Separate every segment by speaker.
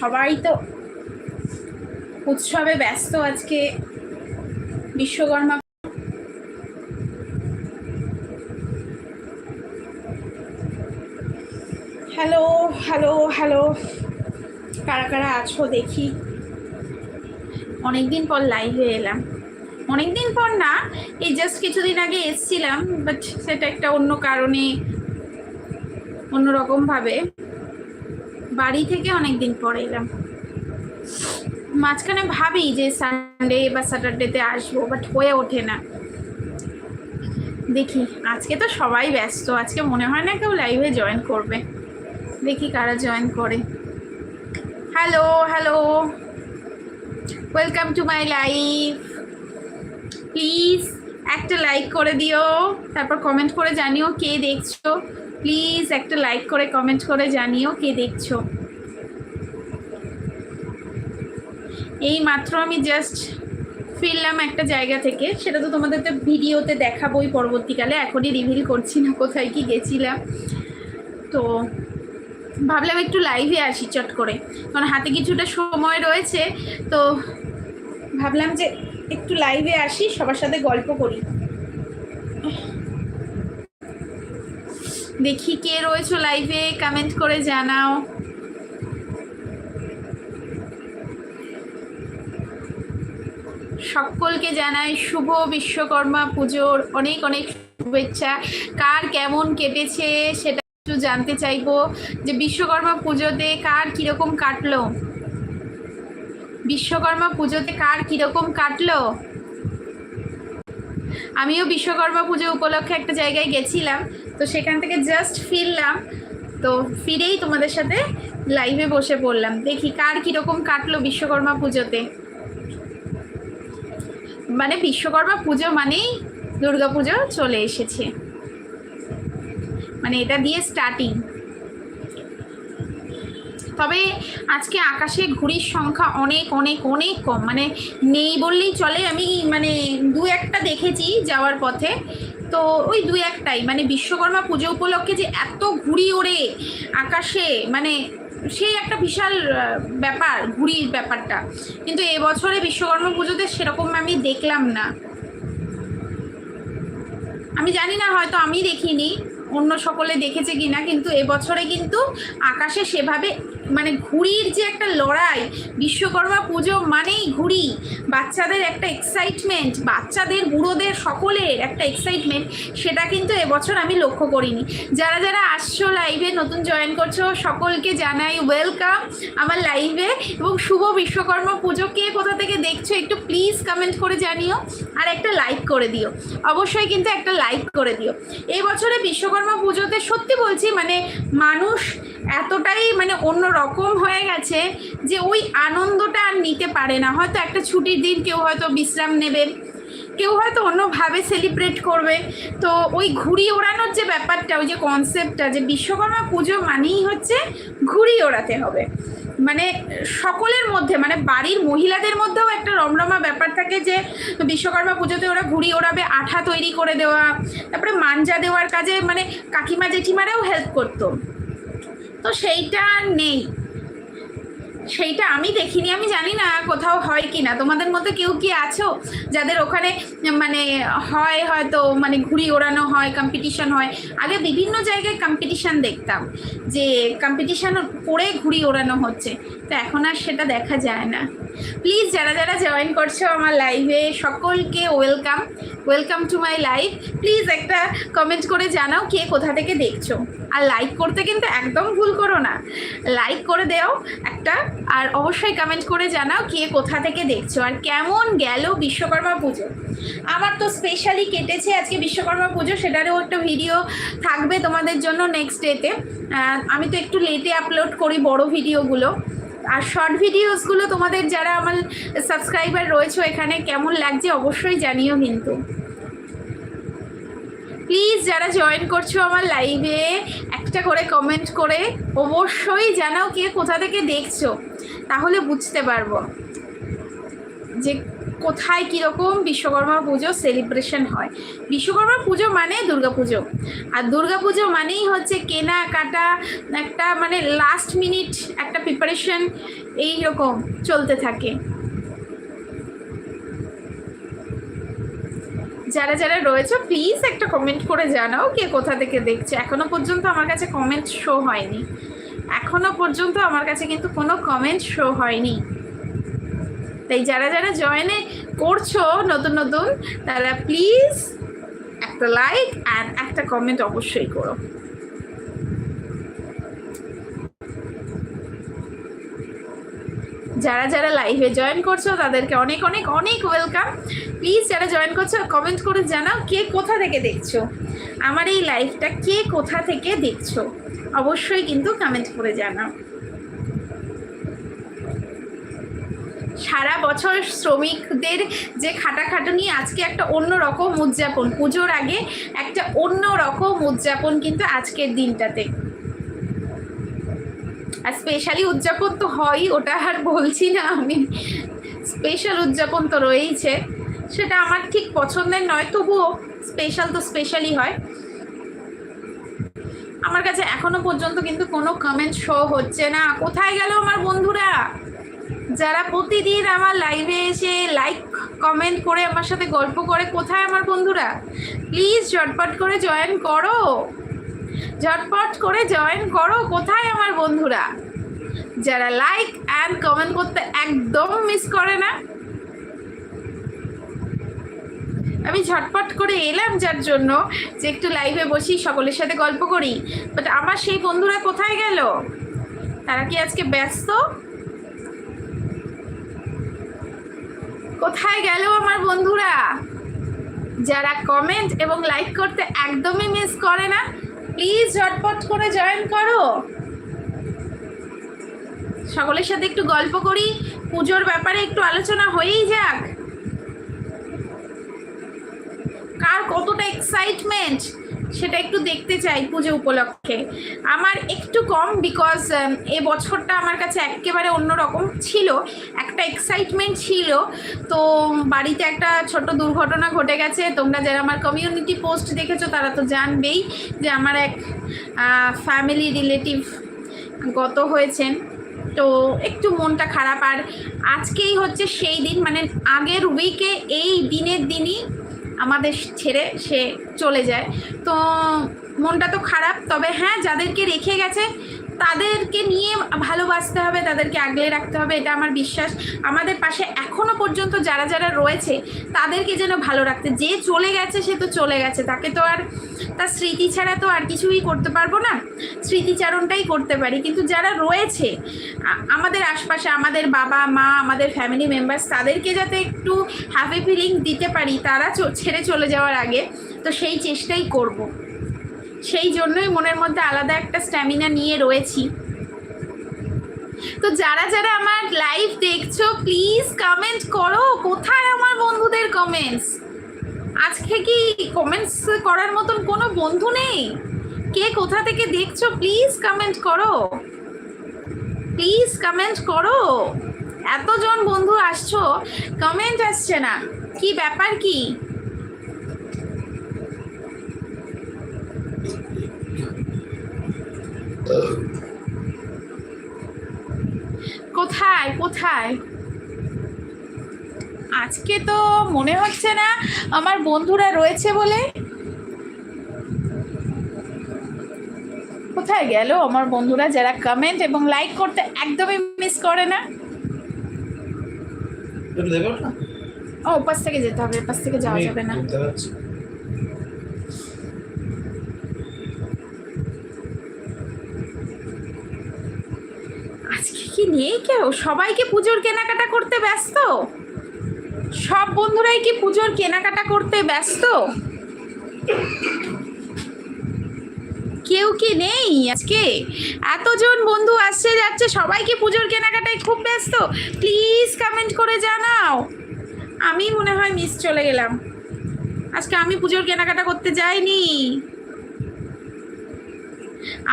Speaker 1: সবাই তো উৎসবে ব্যস্ত আজকে বিশ্বকর্মা হ্যালো হ্যালো হ্যালো। কারা কারা আছো দেখি। অনেকদিন পর লাইভে এলাম। অনেকদিন পর না, এই জাস্ট কিছুদিন আগে এসছিলাম বাট সেটা একটা অন্য কারণে অন্যরকমভাবে। বাড়ি থেকে অনেকদিন পরে এলাম। মাঝখানে ভাবি যে সানডে বা স্যাটারডেতে আসব বাট হয়ে ওঠে না। দেখি, আজকে তো সবাই ব্যস্ত, আজকে মনে হয় না কেউ লাইভে জয়েন করবে। দেখি কারা জয়েন করে। Hello hello welcome to my life please একটা লাইক করে দিও, তারপর কমেন্ট করে জানিও কে দেখছ। প্লিজ একটা লাইক করে কমেন্ট করে জানিও কে দেখছ। এই মাত্র আমি জাস্ট ফিরলাম একটা জায়গা থেকে। সেটা তো তোমাদের তো ভিডিওতে দেখাবোই পরবর্তীকালে। এখনই রিভিল করছি না কোথায় কি গেছিলাম। তো ভাবলাম একটু লাইভে আসি চট করে। কারণ হাতে কিছুটা সময় রয়েছে। তো ভাবলাম যে একটু লাইভে আসি, সবার সাথে গল্প করি। দেখি কে রয়েছো লাইভে কমেন্ট করে জানাও। সকলকে জানাই শুভ বিশ্বকর্মা পুজোর অনেক অনেক শুভেচ্ছা। কার কেমন কেটেছে সেটা একটু জানতে চাইব। যে বিশ্বকর্মা পুজোতে কার কীরকম কাটলো? বিশ্বকর্মা পুজোতে কার কীরকম কাটলো? আমিও বিশ্বকর্মা পুজো উপলক্ষে একটা জায়গায় গেছিলাম। তো সেখান থেকে জাস্ট ফিরলাম। তো ফিরেই তোমাদের সাথে লাইভে বসে পড়লাম। দেখি কার কীরকম কাটলো বিশ্বকর্মা পুজোতে। মানে বিশ্বকর্মা পুজো মানেই দুর্গা পুজো চলে এসেছে। মানে এটা দিয়ে স্টার্টিং তবে আজকে আকাশে ঘুড়ির সংখ্যা অনেক অনেক অনেক কম। মানে নেই বললেই চলে। আমি মানে দু একটা দেখেছি যাওয়ার পথে। তো ওই দু একটাই মানে বিশ্বকর্মা পুজো উপলক্ষে যে এত ঘুড়ি ওড়ে আকাশে মানে সেই একটা বিশাল ব্যাপার, ঘুড়ির ব্যাপারটা। কিন্তু এবছরে বিশ্বকর্মা পুজোতে সেরকম আমি দেখলাম না। আমি জানি না, হয়তো আমি দেখিনি, অন্য সকলে দেখেছে কিনা, কিন্তু এবছরে কিন্তু আকাশে সেভাবে মানে ঘুড়ির যে একটা লড়াই, বিশ্বকর্মা পুজো মানেই ঘুড়ি। বাচ্চাদের একটা এক্সাইটমেন্ট বাচ্চাদের, বুড়োদের সকলের একটা এক্সাইটমেন্ট সেটা কিন্তু এবছর আমি লক্ষ্য করিনি। যারা যারা আসছো লাইভে নতুন জয়েন করছ, সকলকে জানাই ওয়েলকাম আমার লাইভে এবং শুভ বিশ্বকর্মা পুজো, কে কোথা থেকে দেখছ একটু প্লিজ কমেন্ট করে জানিও আর একটা লাইক করে দিও। অবশ্যই কিন্তু একটা লাইক করে দিও। এই বছরে বিশ্বকর্মা পুজোতে সত্যি বলছি মানে মানুষ এতটাই মানে অন্য রকম হয়ে গেছে যে ওই আনন্দটা আর নিতে পারে না। হয়তো একটা ছুটির দিন কেউ হয়তো বিশ্রাম নেবে, কেউ হয়তো অন্যভাবে সেলিব্রেট করবে। তো ওই ঘুড়ি ওড়ানোর যে ব্যাপারটা, ওই যে কনসেপ্টটা যে বিশ্বকর্মা পুজো মানেই হচ্ছে ঘুড়ি ওড়াতে হবে। মানে সকলের মধ্যে মানে বাড়ির মহিলাদের মধ্যেও একটা রমরমা ব্যাপার থাকে যে বিশ্বকর্মা পুজোতে ওরা ঘুড়ি ওড়াবে, আঠা তৈরি করে দেওয়া, তারপরে মাঞ্জা দেওয়ার কাজে মানে কাকিমা জেঠিমারাও হেল্প করতো। তো সেইটা নেই। সেইটা আমি দেখিনি, আমি জানি না কোথাও হয় কি না তোমাদের মধ্যে কেউ কি আছো যাদের ওখানে মানে হয় হয়তো মানে ঘুড়ি ওড়ানো হয় কম্পিটিশন হয়? আগে বিভিন্ন জায়গায় কম্পিটিশন দেখতাম যে কম্পিটিশান করে ঘুড়ি ওড়ানো হচ্ছে। তো এখন আর সেটা দেখা যায় না। প্লিজ যারা যারা জয়েন করছ আমার লাইভে সকলকে welcome welcome to my live please একটা কমেন্ট করে জানাও কে কোথা থেকে দেখছ। আর লাইক করতে কিন্তু একদম ভুল করো না। লাইক করে দেও একটা, আর অবশ্যই কমেন্ট করে জানাও কে কোথা থেকে দেখছ। আর কেমন গেল বিশ্বকর্মা পুজো? আমার তো স্পেশালি কেটেছে আজকে বিশ্বকর্মা পুজো, সেটারও একটা ভিডিও থাকবে তোমাদের জন্য নেক্সট ডেতে আমি তো একটু লেটে আপলোড করি বড় ভিডিওগুলো আর শর্ট ভিডিওসগুলো তোমাদের যারা আমার সাবস্ক্রাইবার রয়েছে এখানে, কেমন লাগছে অবশ্যই জানিও কিন্তু। প্লিজ যারা জয়েন করছ আমার লাইভে একটা করে কমেন্ট করে অবশ্যই জানাও কে কোথা থেকে দেখছ, তাহলে বুঝতে পারব যে কোথায় কীরকম বিশ্বকর্মা পুজো সেলিব্রেশন হয়। বিশ্বকর্মা পুজো মানে দুর্গা পুজো। আর দুর্গা পুজো মানেই হচ্ছে কেনা, কাটা, একটা মানে লাস্ট মিনিট একটা প্রিপারেশন এই রকম চলতে থাকে। যারা যারা রয়েছে প্লিজ একটা কমেন্ট করে জানাও কে কোথা থেকে দেখছে। এখনও পর্যন্ত আমার কাছে কমেন্ট শো হয়নি। এখনও পর্যন্ত আমার কাছে কিন্তু কোনো কমেন্ট শো হয়নি। তাই যারা যারা জয়েনে করছ নতুন নতুন, তারা প্লিজ একটা লাইক অ্যান্ড একটা কমেন্ট অবশ্যই করো। যারা যারা লাইভে জয়েন করছ, তাদেরকে অনেক অনেক অনেক ওয়েলকাম প্লিজ যারা জয়েন করছ কমেন্ট করে জানাও কে কোথা থেকে দেখছ। আমার এই লাইভটা কে কোথা থেকে দেখছ। অবশ্যই কিন্তু কমেন্ট করে জানাও। সারা বছর শ্রমিকদের যে খাটাখাটুনি, আজকে একটা অন্য রকম উদযাপন। পুজোর আগে একটা অন্য রকম উদযাপন কিন্তু আজকের দিনটাতে। আর স্পেশালি উদযাপন তো হয়ই, ওটা আর বলছি না আমি। স্পেশাল উদযাপন তো রয়েইছে। সেটা আমার ঠিক পছন্দের নয়, তবুও স্পেশাল তো স্পেশালই হয়। আমার কাছে এখনও পর্যন্ত কিন্তু কোনো কমেন্ট শো হচ্ছে না। কোথায় গেল আমার বন্ধুরা? যারা প্রতিদিন আমার লাইভে এসে লাইক কমেন্ট করে আমার সাথে গল্প করে, কোথায় আমার বন্ধুরা? প্লিজ ঝটপট করে জয়েন করো। ঝটপট করে জয়েন করো। কোথায় আমার বন্ধুরা? যারা লাইক অ্যান্ড কমেন্ট করতে একদম মিস করে না। আমি ঝটপট করে এলাম যার জন্য যে একটু লাইভে বসি, সকলের সাথে গল্প করি। বাট আমার সেই বন্ধুরা কোথায় গেল? তারা কি আজকে ব্যস্ত? কোথায় গেল আমার বন্ধুরা? যারা কমেন্ট এবং লাইক করতে একদমই মিস করে না প্লিজ ঝটপট করে জয়েন করো। সকলের সাথে একটু গল্প করি। পুজোর ব্যাপারে একটু আলোচনা হয়েই যাক। কার কতটা এক্সাইটমেন্ট সেটা একটু দেখতে চাই পুজো উপলক্ষে। আমার একটু কম বিকজ এ বছরটা আমার কাছে একেবারে অন্যরকম ছিল। একটা এক্সাইটমেন্ট ছিল। তো বাড়িতে একটা ছোট দুর্ঘটনা ঘটে গেছে। তোমরা যারা আমার কমিউনিটি পোস্ট দেখেছ, তারা তো জানবেই যে আমার এক ফ্যামিলি রিলেটিভ গত হয়েছেন। তো একটু মনটা খারাপ। আর আজকেই হচ্ছে সেই দিন মানে আগের উইকে এই দিনের দিনই আমাদের ছেড়ে সে চলে যায়। তো মনটা তো খারাপ তবে হ্যাঁ যাদেরকে রেখে গেছে তাদেরকে নিয়ে ভালোবাসতে হবে, তাদেরকে আগলে রাখতে হবে, এটা আমার বিশ্বাস। আমাদের পাশে এখনও পর্যন্ত যারা যারা রয়েছে, তাদেরকে যেন ভালো রাখতে। যে চলে গেছে, সে তো চলে গেছে। তাকে তো আর, তার স্মৃতি ছাড়া তো আর কিছুই করতে পারব না। স্মৃতিচারণটাই করতে পারি। কিন্তু যারা রয়েছে আমাদের আশপাশে, আমাদের বাবা, মা, আমাদের ফ্যামিলি মেম্বার্স তাদেরকে যাতে একটু হ্যাপি ফিলিং দিতে পারি, তারা ছেড়ে চলে যাওয়ার আগে, তো সেই চেষ্টাই করব। সেই জন্যই মনের মধ্যে আলাদা একটা স্ট্যামিনা নিয়ে রয়েছি। তো যারা যারা আমার লাইভ দেখছ প্লিজ কমেন্ট করো, কোথায় আমার বন্ধুদের কমেন্টস আজকে কি কমেন্টস করার মতন কোনো বন্ধু নেই? কে কোথা থেকে দেখছ প্লিজ কমেন্ট করো। প্লিজ কমেন্ট করো। এতজন বন্ধু আসছো কমেন্ট আসছে না। কি ব্যাপার কি? কোথায় কোথায়? আজকে তো মনে হচ্ছে না আমার বন্ধুরা রয়েছে বলে। কোথায় গেল আমার বন্ধুরা? যারা কমেন্ট এবং লাইক করতে একদমই মিস করে না? ও ওপাশ থেকে যেতে হবে এপাশ থেকে যাওয়া যাবে না। কি কেউ সবাইকে পুজোর কেনাকাটা করতে ব্যস্ত? সব বন্ধুরাই কি পুজোর কেনাকাটা করতে ব্যস্ত? কেউ কি নেই আজকে? এতজন বন্ধু আসছে যাচ্ছে, সবাই কি পুজোর কেনাকাটায় খুব ব্যস্ত? প্লিজ কমেন্ট করে জানাও। আমি মনে হয় মিস চলে গেলাম। আজকে আমি পুজোর কেনাকাটা করতে যাইনি।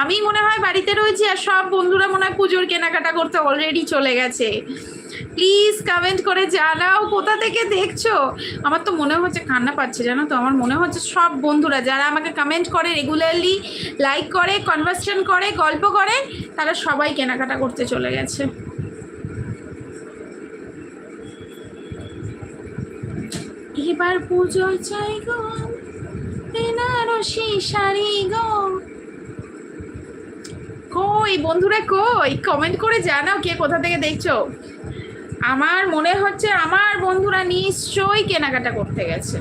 Speaker 1: আমি মনে হয় বাড়িতে রয়েছি আর সব বন্ধুরা মনে হয় পুজোর কেনাকাটা করতে অলরেডি চলে গেছে। প্লিজ কমেন্ট করে জানাও, কোথা থেকে দেখছ? আমার তো মনে হচ্ছে কান্না পাচ্ছে, জানো তো? আমার মনে হচ্ছে সব বন্ধুরা যারা আমাকে কমেন্ট করে রেগুলারলি লাইক করে কনভার্সেশন করে, গল্প করে, তারা সবাই কেনাকাটা করতে চলে গেছে। এবার পুজো চাই গো বেনারসি শাড়ি গো। কই? বন্ধুরা কই? কমেন্ট করে জানাও কে কোথা থেকে দেখছ। আমার মনে হচ্ছে আমার বন্ধুরা নিশ্চয়ই কেনাকাটা করতে গেছে।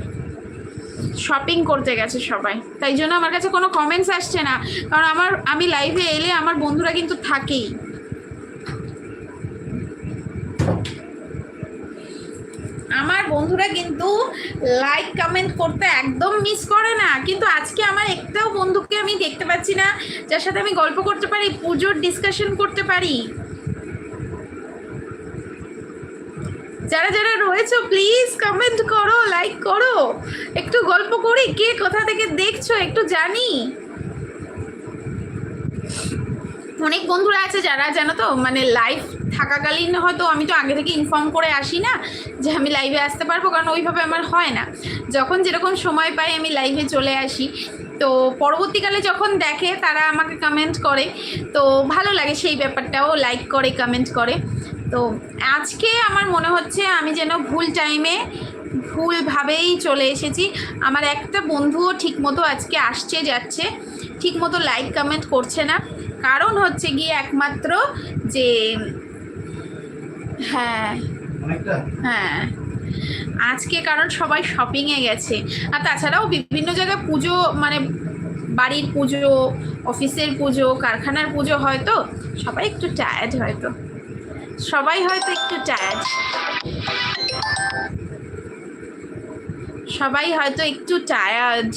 Speaker 1: শপিং করতে গেছে সবাই। তাই জন্য আমার কাছে কোনো কমেন্টস আসছে না। কারণ আমার, আমি লাইভে এলে আমার বন্ধুরা কিন্তু থাকেই। আমার বন্ধুরা কিন্তু লাইক কমেন্ট করতে একদম মিস করে না। কিন্তু আজকে আমার একটাও বন্ধুকে আমি দেখতে পাচ্ছি না, যার সাথে আমি গল্প করতে পারি, পুজোর ডিসকাশন করতে পারি। যারা যারা রয়েছো প্লিজ কমেন্ট করো লাইক করো। একটু গল্প করি, কে কোথা থেকে দেখছ, একটু জানি। অনেক বন্ধুরা আছে যারা জানো তো মানে লাইভ থাকাকালীন হয়তো আমি তো আগে থেকে ইনফর্ম করে আসি না যে আমি লাইভে আসতে পারব, কারণ ওইভাবে আমার হয় না। যখন যেরকম সময় পাই আমি লাইভে চলে আসি। তো পরবর্তীকালে যখন দেখে তারা আমাকে কমেন্ট করে, তো ভালো লাগে সেই ব্যাপারটাও লাইক করে কমেন্ট করে। তো আজকে আমার মনে হচ্ছে আমি যেন ভুল টাইমে ভুলভাবেই চলে এসেছি। আমার একটা বন্ধুও ঠিকমতো আজকে আসছে, যাচ্ছে। ঠিকমতো লাইক কমেন্ট করছে না। কারণ হচ্ছে গিয়ে একমাত্র যে হ্যাঁ হ্যাঁ। আজকে কারণ সবাই শপিংয়ে গেছে। আর তাছাড়াও বিভিন্ন জায়গায় পুজো মানে বাড়ির পুজো অফিসের পুজো কারখানার পুজো হয়তো সবাই একটু টায়ার্ড হয়তো। সবাই হয়তো একটু টায়ার্ড সবাই হয়তো একটু টায়ার্ড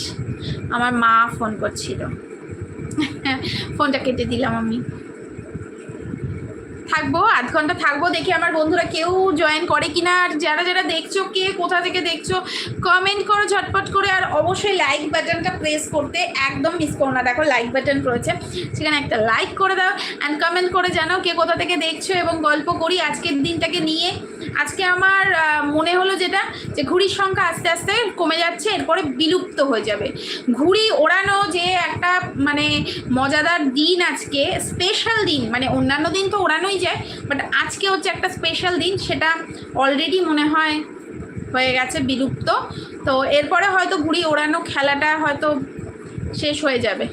Speaker 1: আমার মা ফোন করছিল। ফোনটা কেটে দিলাম আমি। থাকব, আধ ঘণ্টা থাকব দেখি আমার বন্ধুরা কেউ জয়েন করে কিনা। আর যারা যারা দেখছ, কে কোথা থেকে দেখছ কমেন্ট করো ঝটপট করে। আর অবশ্যই লাইক বাটনটা প্রেস করতে একদম মিস করো না। দেখো লাইক বাটন রয়েছে, সেখানে একটা লাইক করে দাও। অ্যান্ড কমেন্ট করে জানাও কে কোথা থেকে দেখছ এবং গল্প করি আজকের দিনটাকে নিয়ে। আজকে আমার মনে হলো যেটা, যে ঘুড়ির সংখ্যা আস্তে আস্তে কমে যাচ্ছে, এরপরে বিলুপ্ত হয়ে যাবে। ঘুড়ি ওড়ানো যে একটা মানে মজাদার দিন আজকে স্পেশাল দিন মানে অন্যান্য দিন তো ওড়ানোই যায় বাট আজকে হচ্ছে একটা স্পেশাল দিন, সেটা অলরেডি মনে হয় হয়ে গেছে, বিলুপ্ত। তো এরপরে হয়তো ঘুড়ি ওড়ানো খেলাটা হয়তো শেষ হয়ে যাবে।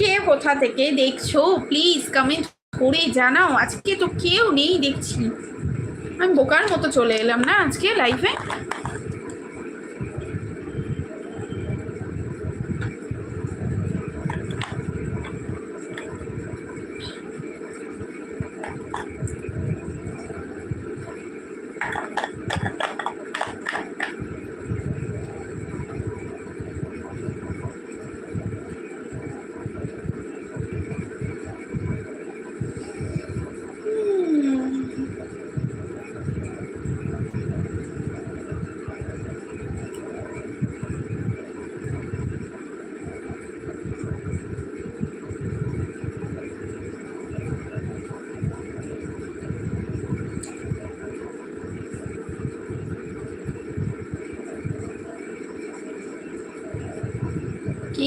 Speaker 1: কে কোথা থেকে দেখছ? প্লিজ কমেন্ট করে জানাও, আজকে তো কেউ নেই দেখছি। আমি বোকার মতো চলে এলাম না আজকে লাইফে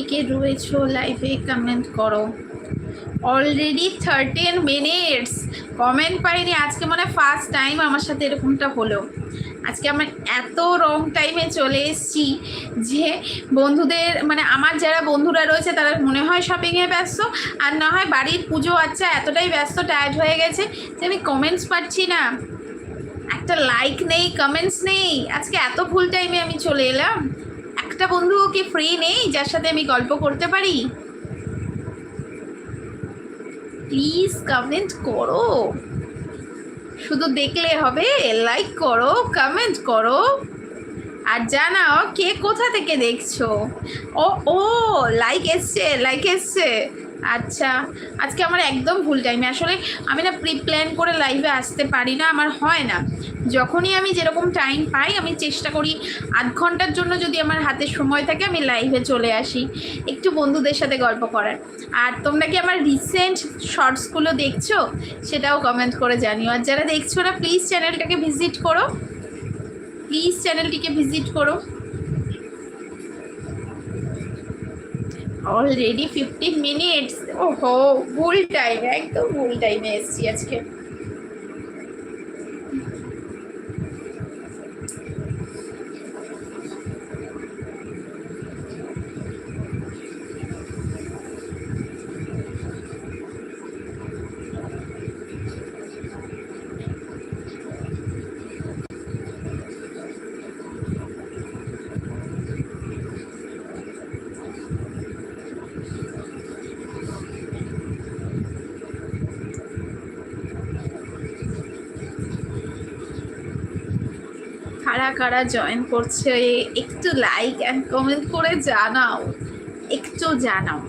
Speaker 1: কে রয়েছো লাইভে কমেন্ট করো। অলরেডি থার্টিন মিনিটস কমেন্ট পাইনি, আজকে মানে ফার্স্ট টাইম আমার সাথে এরকমটা হলো। আজকে আমার এত রং টাইমে চলে এসেছি যে বন্ধুদের মানে আমার যারা বন্ধুরা রয়েছে তারা মনে হয় শপিংয়ে ব্যস্ত, আর না হয় বাড়ির পুজো আচ্ছা এতটাই ব্যস্ত টায়ার্ড হয়ে গেছে যে আমি কমেন্টস পাচ্ছি না। একটা লাইক নেই কমেন্টস নেই। আজকে এত ভুল টাইমে আমি চলে এলাম। একটা বন্ধু কি ফ্রি নেই, যার সাথে আমি গল্প করতে পারি? প্লিজ কমেন্ট করো। শুধু দেখলে হবে লাইক করো কমেন্ট করো। আর জানাও কে কোথা থেকে দেখছ? ও ও লাইক এসছে লাইক এসছে। আচ্ছা আজকে আমার একদম ভুল টাইমে আসলে আমি না প্রি প্ল্যান করে লাইভে আসতে পারি না, আমার হয় না। যখনই আমি যেরকম টাইম পাই, আমি চেষ্টা করি আধ ঘণ্টার জন্য যদি আমার হাতে সময় থাকে, আমি লাইভে চলে আসি। একটু বন্ধুদের সাথে গল্প করার। আর তোমরা কি আমার রিসেন্ট শর্টসগুলো দেখছ? সেটাও কমেন্ট করে জানিও। আর যারা দেখছ না প্লিজ চ্যানেলটাকে ভিজিট করো। প্লিজ চ্যানেলটিকে ভিজিট করো। অলরেডি ফিফটিন মিনিটস ওহো ভুল টাইম একদম ভুল টাইমে এসছি আজকে। কারা জয়েন করছে একটু লাইক অ্যান্ড কমেন্ট করে জানাও, একটু জানাও।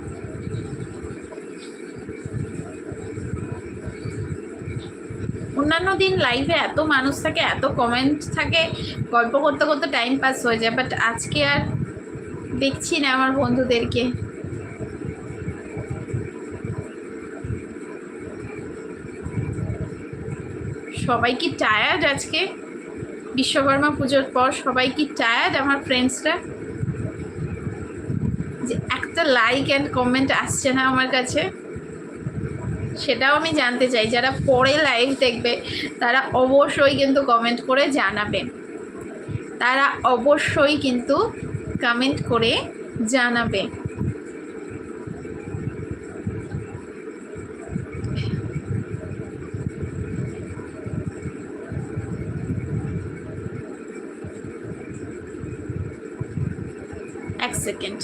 Speaker 1: অন্যান্য দিন লাইভে এত মানুষ থাকে, এত কমেন্ট থাকে, গল্প করতে করতে টাইম পাস হয়ে যায় বাট আজকে আর দেখছি না আমার বন্ধুদেরকে। সবাই কি টায়ার্ড আজকে? বিশ্বকর্মা পুজোর পর সবাই কি টায়ার্ড আমার ফ্রেন্ডসরা যে একটা লাইক অ্যান্ড কমেন্ট আসছে না আমার কাছে। সেটাও আমি জানতে চাই। যারা পরে লাইভ দেখবে, তারা অবশ্যই কিন্তু কমেন্ট করে জানাবে। তারা অবশ্যই কিন্তু কমেন্ট করে জানাবে। এক সেকেন্ড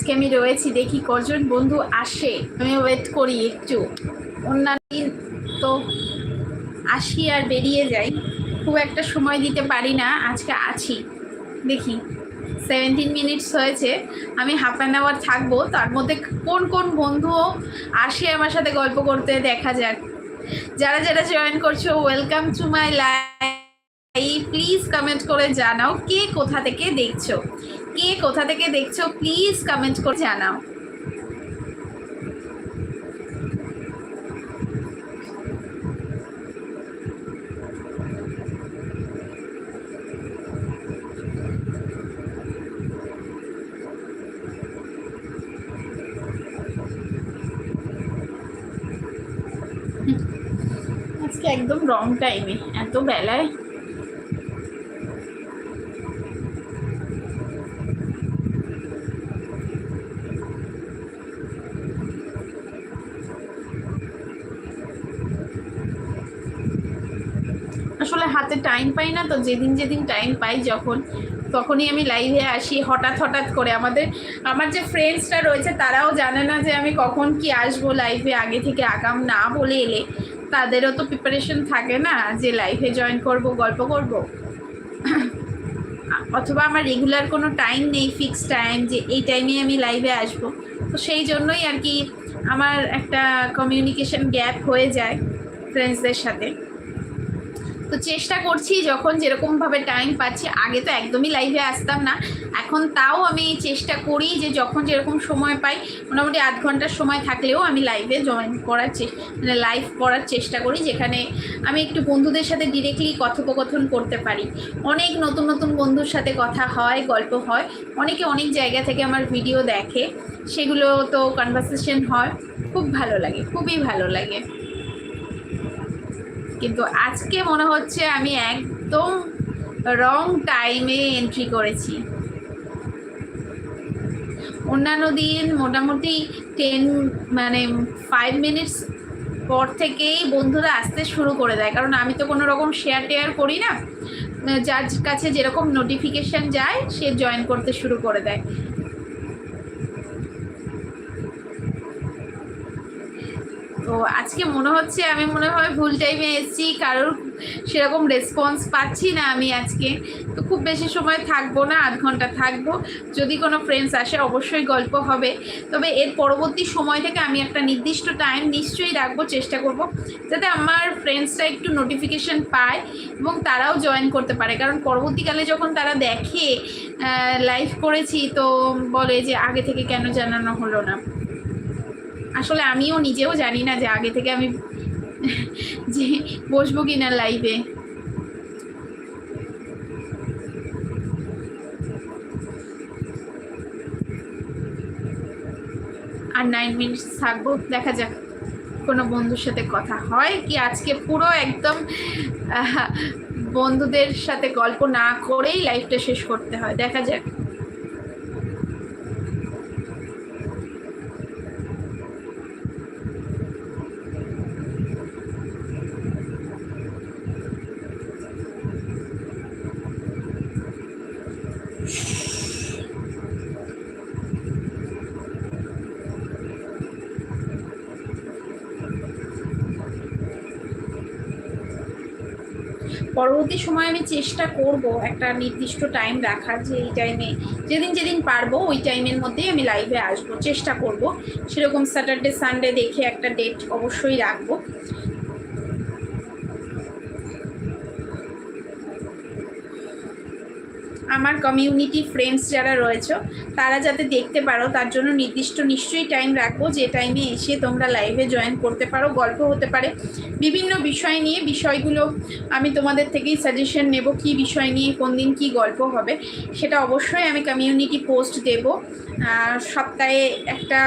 Speaker 1: আজকে আমি রয়েছি, দেখি কজন বন্ধু আসে। আমি ওয়েট করি একটু। অন্যান্য দিন তো আসি আর বেরিয়ে যাই। খুব একটা সময় দিতে পারি না, আজকে আছি। দেখি সেভেন্টিন মিনিটস হয়েছে। আমি হাফ অ্যান আওয়ার থাকব, তার মধ্যে কোন কোন বন্ধুও আসে আমার সাথে গল্প করতে দেখা যাক। যারা যারা জয়েন করছ welcome to my live please comment করে জানাও কে কোথা থেকে দেখছ। কে কোথা থেকে দেখছ প্লিজ কমেন্ট করে জানাও। আজকে একদম রং টাইমে এত বেলায় আসলে হাতে টাইম পাই না তো যেদিন যেদিন টাইম পাই যখন, তখনই আমি লাইভে আসি। হঠাৎ হঠাৎ করে আমাদের, আমার যে ফ্রেন্ডসরা রয়েছে তারাও জানে না যে আমি কখন কি আসব লাইভে আগে থেকে আগাম না বলে এলে। তাদেরও তো প্রিপারেশন থাকে না যে লাইভে জয়েন করব, গল্প করব। অথবা আমার রেগুলার কোনো টাইম নেই ফিক্স টাইম যে এই টাইমে আমি লাইভে আসব। তো সেই জন্যই আর কি আমার একটা কমিউনিকেশন গ্যাপ হয়ে যায় ফ্রেন্ডসদের সাথে। তো চেষ্টা করছি যখন যেরকমভাবে টাইম পাচ্ছি, আগে তো একদমই লাইভে আসতাম না। এখন তাও আমি চেষ্টা করি যে যখন যেরকম সময় পাই, মোটামুটি আধ ঘণ্টার সময় থাকলেও আমি লাইভে জয়েন করার মানে লাইভ করার চেষ্টা করি, যেখানে আমি একটু বন্ধুদের সাথে ডিরেক্টলি কথোপকথন করতে পারি। অনেক নতুন নতুন বন্ধুর সাথে কথা হয়, গল্প হয়। অনেকে অনেক জায়গা থেকে আমার ভিডিও দেখে। সেগুলো তো কনভারসেশন হয়। খুব ভালো লাগে, খুবই ভালো লাগে। কিন্তু আজকে মনে হচ্ছে আমি একদম রং টাইমে এন্ট্রি করেছি। অন্যান্য দিন মোটামুটি টেন মানে ফাইভ মিনিটস পর থেকেই বন্ধুরা আসতে শুরু করে দেয়। কারণ আমি তো কোনো রকম শেয়ার টেয়ার করি না। যার কাছে যেরকম নোটিফিকেশান যায়, সে জয়েন করতে শুরু করে দেয়। তো আজকে মনে হচ্ছে আমি মনে হয় ভুল টাইমে এসেছি, কারোর সেরকম রেসপন্স পাচ্ছি না আমি আজকে। তো খুব বেশি সময় থাকব না, আধ ঘণ্টা থাকব। যদি কোনো ফ্রেন্ডস আসে, অবশ্যই গল্প হবে। তবে এর পরবর্তী সময় থেকে আমি একটা নির্দিষ্ট টাইম নিশ্চয়ই রাখব, চেষ্টা করব, যাতে আমার ফ্রেন্ডসরা একটু নোটিফিকেশন পায় এবং তারাও জয়েন করতে পারে। কারণ পরবর্তীকালে যখন তারা দেখে লাইভ করেছি, তো বলে যে আগে থেকে কেন জানানো হলো না। আসলে আমিও নিজেও জানি না যে আগে থেকে আমি যে বসবো কি না লাইভে আর নাইন মিনিট থাকব, দেখা যাক কোনো বন্ধুর সাথে কথা হয় কি আজকে পুরো একদম বন্ধুদের সাথে গল্প না করেই লাইফটা শেষ করতে হয়, দেখা যাক। পরবর্তী সময় আমি চেষ্টা করব একটা নির্দিষ্ট টাইম রাখার যে এই টাইমে যেদিন যেদিন পারব, ওই টাইমের মধ্যেই আমি লাইভে আসব, চেষ্টা করব। সেরকম স্যাটারডে সানডে দেখে একটা ডেট অবশ্যই রাখব। আমার কমিউনিটি ফ্রেন্ডস যারা রয়েছে, তারা যাতে দেখতে পারো, তার জন্য নির্দিষ্ট নিশ্চয়ই টাইম রাখব, যে টাইমে এসে তোমরা লাইভে জয়েন করতে পারো, গল্প হতে পারে। বিভিন্ন বিষয় নিয়ে, বিষয়গুলো আমি তোমাদের থেকেই সাজেশন নেব, কি বিষয় নিয়ে, কোন দিন কি গল্প হবে, সেটা অবশ্যই আমি কমিউনিটি পোস্ট দেব। সপ্তাহে একটা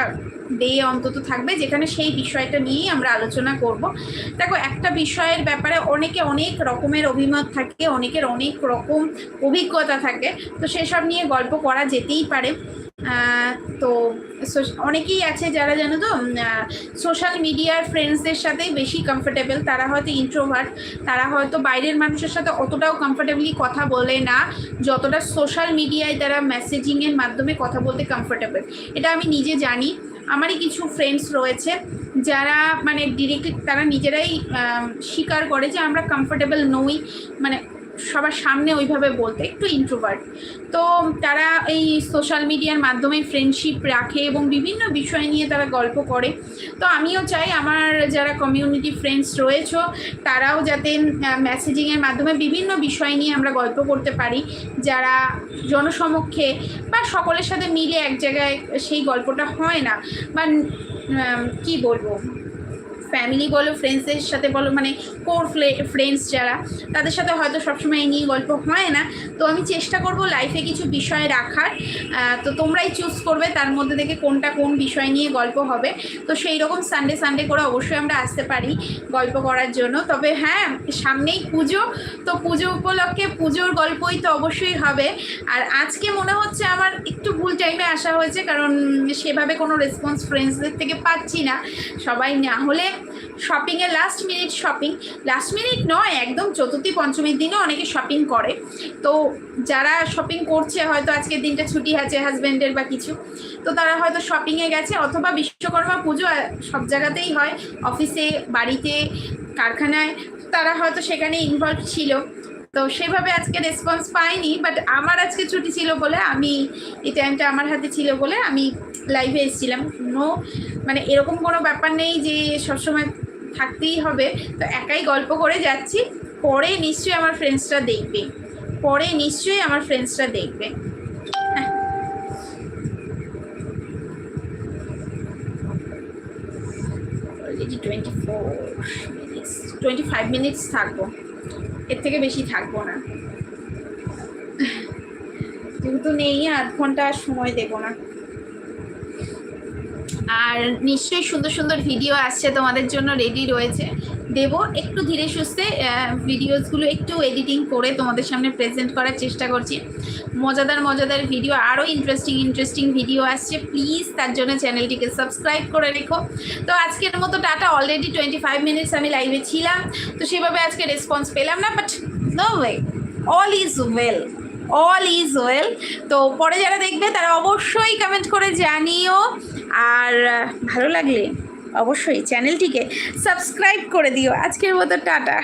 Speaker 1: ডে অন্তত থাকবে, যেখানে সেই বিষয়টা নিয়েই আমরা আলোচনা করব। দেখো, একটা বিষয়ের ব্যাপারে অনেকে অনেক রকমের অভিমত থাকে, অনেকের অনেক রকম অভিজ্ঞতা থাকে, তো সেসব নিয়ে গল্প করা যেতেই পারে। তো অনেকেই আছে যারা জানো তো সোশ্যাল মিডিয়ার ফ্রেন্ডসদের সাথেই বেশি কমফোর্টেবল তারা হয়তো ইন্ট্রোভার্ট তারা হয়তো বাইরের মানুষের সাথে অতটাও কমফোর্টেবলি কথা বলে না, যতটা সোশ্যাল মিডিয়ায় তারা মেসেজিংয়ের মাধ্যমে কথা বলতে কমফোর্টেবল এটা আমি নিজে জানি। আমারই কিছু ফ্রেন্ডস রয়েছে যারা মানে ডিরেক্টলি তারা নিজেরাই স্বীকার করে যে আমরা কমফোর্টেবল নই। মানে সবার সামনে ওইভাবে বলতে একটু ইন্ট্রোভার্ট তো তারা এই সোশ্যাল মিডিয়ার মাধ্যমে ফ্রেন্ডশিপ রাখে এবং বিভিন্ন বিষয় নিয়ে তারা গল্প করে। তো আমিও চাই আমার যারা কমিউনিটি ফ্রেন্ডস রয়েছে, তারাও যাতে মেসেজিংয়ের মাধ্যমে বিভিন্ন বিষয় নিয়ে আমরা গল্প করতে পারি। যারা জনসমক্ষে বা সকলের সাথে মিলে এক জায়গায় সেই গল্পটা হয় না। বা কি বলব? ফ্যামিলি বলো ফ্রেন্ডসদের সাথে বলো মানে কোর ফ্রেন্ডস যারা, তাদের সাথে হয়তো সবসময় এই নিয়ে গল্প হয় না। তো আমি চেষ্টা করব লাইফে কিছু বিষয় রাখার। তো তোমরাই চুজ করবে তার মধ্যে থেকে কোনটা কোন বিষয় নিয়ে গল্প হবে। তো সেই রকম সানডে সানডে করে অবশ্যই আমরা আসতে পারি গল্প করার জন্য। তবে হ্যাঁ সামনেই পুজো। তো পুজো উপলক্ষে পুজোর গল্পই তো অবশ্যই হবে। আর আজকে মনে হচ্ছে আমার একটু ভুল টাইমে আসা হয়েছে, কারণ সেভাবে কোনো রেসপন্স ফ্রেন্ডসদের থেকে পাচ্ছি না। সবাই না হলে শপিংয়ে last minute shopping last minute নয়, একদম চতুর্থী, পঞ্চমীর দিনও অনেকে শপিং করে। তো যারা শপিং করছে, হয়তো আজকের দিনটা ছুটি আছে হাজব্যান্ডের বা কিছু, তো তারা হয়তো শপিংয়ে গেছে, অথবা বিশ্বকর্মা পুজো সব জায়গাতেই হয় অফিসে বাড়িতে, কারখানায়, তারা হয়তো সেখানে ইনভলভ ছিল। তো সেভাবে আজকে রেসপন্স পাইনি বাট আমার আজকে ছুটি ছিল বলে আমি, এই টাইমটা আমার হাতে ছিল বলে আমি লাইভে এসেছিলাম। নো মানে এরকম কোনো ব্যাপার নেই যে সবসময় থাকতেই হবে। তো একাই গল্প করে যাচ্ছি। পরে নিশ্চয়ই আমার ফ্রেন্ডসরা দেখবে। পরে নিশ্চয়ই আমার ফ্রেন্ডসরা দেখবে। Twenty four minutes twenty five minutes থাকব। এর থেকে বেশি থাকব না। যেহেতু নেই, আধ ঘণ্টা সময় দেবো না। আর নিশ্চয়ই সুন্দর সুন্দর ভিডিও আসছে তোমাদের জন্য রেডি রয়েছে। দেব একটু ধীরে সুস্থে ভিডিওসগুলো একটু এডিটিং করে তোমাদের সামনে প্রেজেন্ট করার চেষ্টা করছি। মজাদার মজাদার ভিডিও আরও ইন্টারেস্টিং ইন্টারেস্টিং ভিডিও আসছে। প্লিজ তার জন্য চ্যানেলটিকে সাবস্ক্রাইব করে রেখো। তো আজকের মতো tata already twenty five minutes আমি লাইভে ছিলাম। তো সেভাবে আজকে রেসপন্স পেলাম না but no way all is well all is well তো পরে যারা দেখবে তারা অবশ্যই কমেন্ট করে জানিও। আর ভালো লাগলে অবশ্যই চ্যানেলটিকে সাবস্ক্রাইব করে দিও। আজকের মতো টাটা।